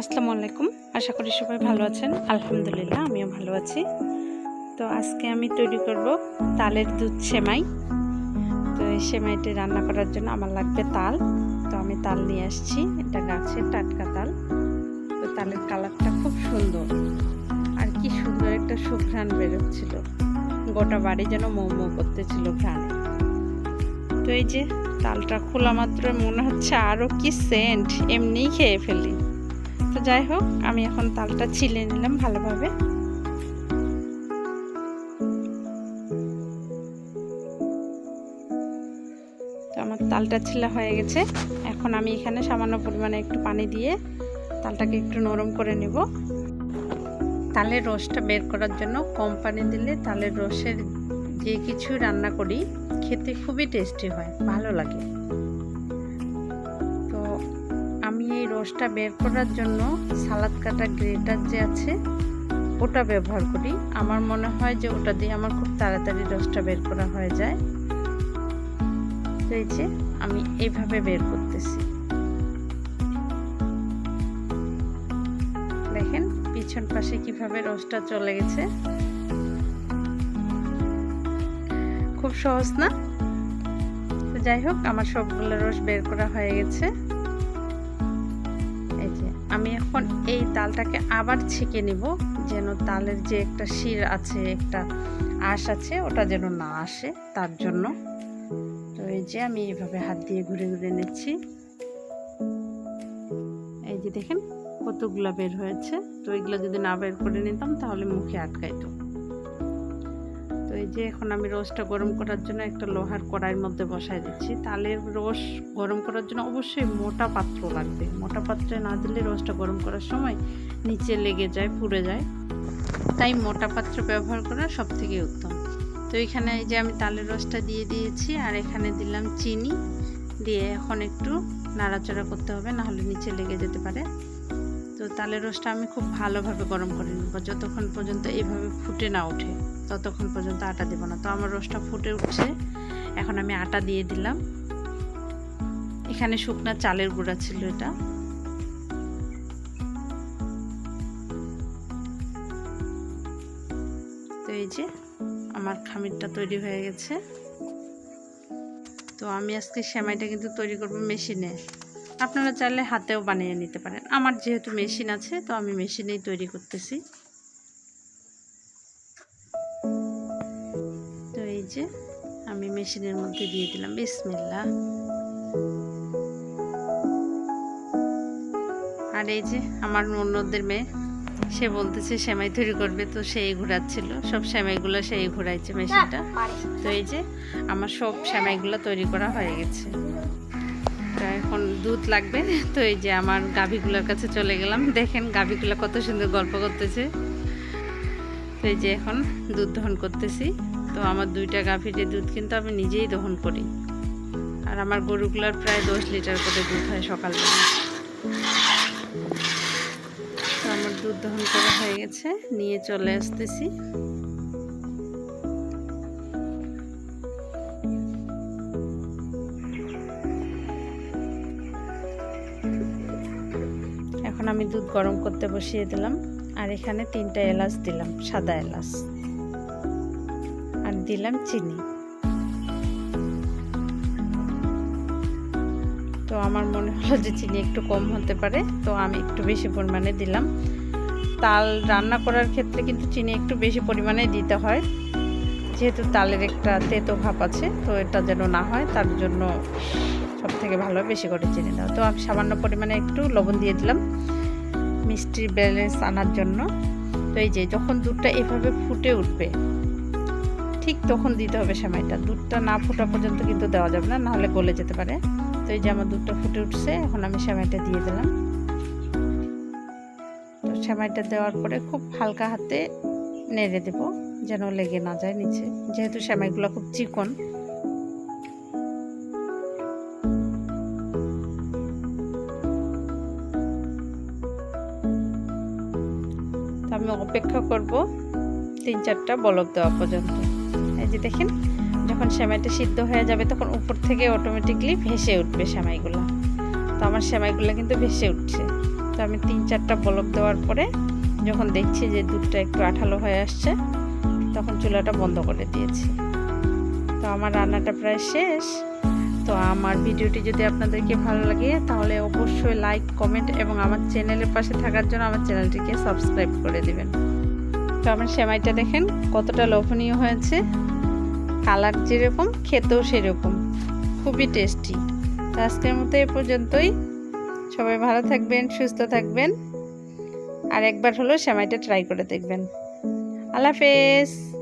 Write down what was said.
আসসালামু আলাইকুম। আশা করি সবাই ভালো আছেন। আলহামদুলিল্লাহ, আমিও ভালো আছি। তো আজকে আমি তৈরি করব তালের দুধ সেমাই। তো এই সেমাইটি রান্না করার জন্য আমার লাগবে তাল। তো আমি তাল নিয়ে আসছি। এটা গাছের টাটকা তাল। তো তালের কালারটা খুব সুন্দর। আর কি সুন্দর একটা সুঘ্রাণ বেরোচ্ছিল। গোটা বাড়ি যেন মৌ মৌ করতেছিল ঘ্রাণে। তো এই যে তালটা খোলা মাত্র মনে হচ্ছে আরও কি সেন্ট। এমনিই খেয়ে ফেলি। তো যাই হোক, আমি এখন তালটা ছিলে নিলাম ভালোভাবে। তো আমার তালটা ছিলা হয়ে গেছে। এখন আমি এখানে সামান্য পরিমাণে একটু পানি দিয়ে তালটাকে একটু নরম করে নেব। তালের রসটা বের করার জন্য কম পানি দিলে তালের রসের যে কিছু রান্না করি, খেতে খুবই টেস্টি হয়, ভালো লাগে। রসটা বের করার জন্য সালাদ কাটা গ্রেটার যে আছে, ওটা ব্যবহার করি। আমার মনে হয় যে ওটা দিয়ে আমার খুব তাড়াতাড়ি রসটা বের করা হয়ে যায়। এই যে আমি এইভাবে বের করতেছি। দেখেন পিছন পাশে কীভাবে রসটা চলে গেছে। খুব সহজ না? যাই হোক, আমার সবগুলো রস বের করা হয়ে গেছে। আমি এখন এই তালটাকে আবার ছেঁকে নিব, যেন তালের যে একটা শির আছে, একটা আঁশ আছে, ওটা যেন না আসে, তার জন্য। তো এই যে আমি এইভাবে হাত দিয়ে ঘুরে ঘুরে নিচ্ছি। এই যে দেখেন, কতগুলা বের হয়েছে। তো এগুলো যদি না বের করে নিতাম, তাহলে মুখে আটকাইতো। এই যে এখন আমি রসটা গরম করার জন্য একটা লোহার কড়াইয়ের মধ্যে বসাই দিচ্ছি। তালের রস গরম করার জন্য অবশ্যই মোটা পাত্র লাগবে। মোটা পাত্রে না দিলে রসটা গরম করার সময় নিচে লেগে যায়, পুড়ে যায়। তাই মোটা পাত্র ব্যবহার করা সব থেকে উত্তম। তো এখানে এই যে আমি তালের রসটা দিয়ে দিয়েছি আর এখানে দিলাম চিনি। দিয়ে এখন একটু নাড়াচাড়া করতে হবে না হলে নিচে লেগে যেতে পারে। তো তালের রসটা আমি খুব ভালোভাবে গরম করে নেব, যতক্ষণ পর্যন্ত এইভাবে ফুটে না ওঠে। ততক্ষণ পর্যন্ত আটা দেবো না। তো আমার রসটা ফুটে উঠছে। এখন আমি আটা দিয়ে দিলাম। এখানে শুকনা চালের গুঁড়া ছিল এটা। তো এই যে আমার খামিরটা তৈরি হয়ে গেছে। তো আমি আজকে সেমাইটা কিন্তু তৈরি করব মেশিনে। আপনারা চাইলে হাতেও বানিয়ে নিতে পারেন। আমার যেহেতু মেশিন আছে, তো আমি মেশিনেই তৈরি করতেছি। যে আমি মেশিনের মধ্যে দিয়ে দিলাম। বিসমিল্লা আর এই যে আমার অন্যদের মেয়ে, সে বলতেছে সেমাই তৈরি করবে, তো সেই ঘোরাচ্ছিল। সব সেমাইগুলো সেই ঘোরাইছে মেশিনটা। তো এই যে আমার সব সেমাইগুলো তৈরি করা হয়ে গেছে। তো এখন দুধ লাগবে। তো এই যে আমার গাভীগুলোর কাছে চলে গেলাম। দেখেন গাভীগুলো কত সুন্দর গল্প করতেছে। তো এই যে এখন দুধ দহন করতেছি। তো আমার দুইটা গাভীর দুধ কিন্তু আমি নিজেই দহন করি। আর আমার গরুগুলোর প্রায় দশ লিটার করে দুধ হয় সকালবেলা। তো আমার দুধ দহন করা হয়ে গেছে, নিয়ে চলে আসতেছি। এখন আমি দুধ গরম করতে বসিয়ে দিলাম, আর এখানে তিনটা এলাচ দিলাম, সাদা এলাচ। দিলাম চিনি। তো আমার মনে হলো যে চিনি একটু কম হতে পারে, তো আমি একটু বেশি পরিমাণে দিলাম। তাল রান্না করার ক্ষেত্রে কিন্তু চিনি একটু বেশি পরিমাণে দিতে হয়। যেহেতু তালের একটা তেতো ভাব আছে, তো এটা যেন না হয়, তার জন্য সব থেকে ভালো বেশি করে চিনি দাও তো আমি সামান্য পরিমাণে একটু লবণ দিয়ে দিলাম মিষ্টির ব্যালেন্স আনার জন্য। তো এই যে, যখন দুধটা এভাবে ফুটে উঠবে ঠিক তখন দিতে হবে সেমাইটা দুধটা না ফোটা পর্যন্ত কিন্তু দেওয়া যাবে না, নাহলে গলে যেতে পারে। তো এই যে আমার দুধটা ফুটে উঠছে, এখন আমি সেমাইটা দিয়ে দিলাম। তো সেমাইটা দেওয়ার পরে খুব হালকা হাতে নেড়ে দেব, যেন লেগে না যায় নিচে। যেহেতু সেমাইগুলো খুব চিকন। আমি অপেক্ষা করব তিন চারটা বলক দেওয়া পর্যন্ত। এই যে দেখেন, যখন সেমাইটা সিদ্ধ হয়ে যাবে, তখন উপর থেকে অটোমেটিকলি ভেসে উঠবে সেমাইগুলো। তো আমার সেমাইগুলো কিন্তু ভেসে উঠছে। তো আমি তিন চারটা বলক দেওয়ার পরে যখন দেখছি যে দুধটা একটু আঠালো হয়ে আসছে, তখন চুলাটা বন্ধ করে দিয়েছি। তো আমার রান্নাটা প্রায় শেষ। তো আমার ভিডিওটি যদি আপনাদেরকে ভালো লাগে, তাহলে অবশ্যই লাইক কমেন্ট এবং আমার চ্যানেলের পাশে থাকার জন্য আমার চ্যানেলটিকে সাবস্ক্রাইব করে দিবেন। তো আমার সেমাইটা দেখেন কতটা লোভনীয় হয়েছে। কালার যেরকম, খেতেও সেরকম। খুবই টেস্টি। তো আজকের মতো এ পর্যন্তই। সবাই ভালো থাকবেন, সুস্থ থাকবেন। আর একবার হলো সেমাইটা ট্রাই করে দেখবেন। আল্লাহ হাফেজ।